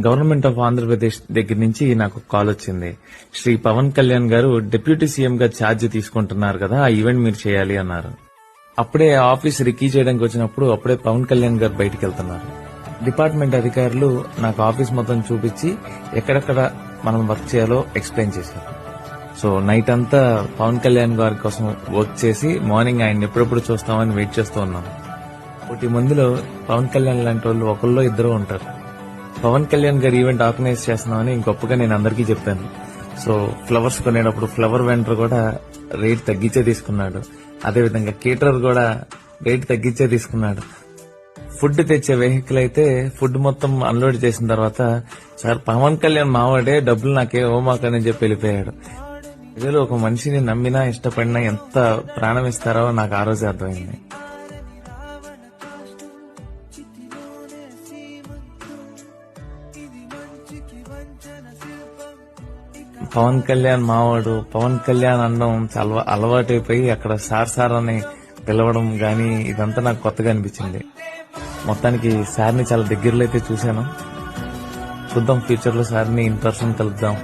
Government of Andhra Pradesh దగ్గర నుంచి నాకు కాల్ వచ్చింది. శ్రీ పవన్ కళ్యాణ్ గారు డిప్యూటీ సీఎం గా ఛార్జ్ తీసుకుంటున్నారు కదా ఆ ఈవెంట్ మీరు చేయాలి అన్నారు. అప్పుడే ఆఫీస్ రికీ చేయడానికి వచ్చినప్పుడు అప్పుడే పవన్ కళ్యాణ్ గారు బయటికి వెళ్తున్నారు. డిపార్ట్మెంట్ అధికారులు నాకు ఆఫీస్ మొత్తం చూపించి ఎక్కడెక్కడ మనం వర్క్ చేయాలో ఎక్స్ప్లెయిన్ చేశారు. సో నైట్ అంతా పవన్ కళ్యాణ్ గారి కోసం వర్క్ చేసి మార్నింగ్ ఆయన ఎప్పుడెప్పుడు చూస్తామని వెయిట్ చేస్తూ ఉన్నాం. ఒకటి మందిలో పవన్ కళ్యాణ్ లాంటి వాళ్ళు ఒకళ్ళు ఇద్దరు ఉంటారు. పవన్ కళ్యాణ్ గారి ఈవెంట్ ఆర్గనైజ్ చేస్తున్నామని ఇంకొప్పగా నేను అందరికీ చెప్పాను. సో ఫ్లవర్స్ కొనేటప్పుడు ఫ్లవర్ వెండర్ కూడా రేట్ తగ్గించే తీసుకున్నాడు. అదేవిధంగా కేటరర్ కూడా రేట్ తగ్గించే తీసుకున్నాడు. ఫుడ్ తెచ్చే వెహికల్ అయితే ఫుడ్ మొత్తం అన్లోడ్ చేసిన తర్వాత సార్ పవన్ కళ్యాణ్ మావాడే డబ్బులు నాకే ఓమాకని చెప్పి వెళ్ళిపోయాడు. ప్రజలు ఒక మనిషిని నమ్మినా ఇష్టపడినా ఎంత ప్రాణం ఇస్తారో నాకు ఆ రోజు అర్థమైంది. పవన్ కళ్యాణ్ మావాడు పవన్ కళ్యాణ్ అనడం చాలా అలవాటైపోయి అక్కడ సార్ సార్ అని పిలవడం కానీ ఇదంతా నాకు కొత్తగా అనిపించింది. మొత్తానికి సార్ని చాలా దగ్గరలో అయితే చూశాను. చూద్దాం ఫ్యూచర్లో సార్ని ఇన్ పర్సన్ కలుద్దాం.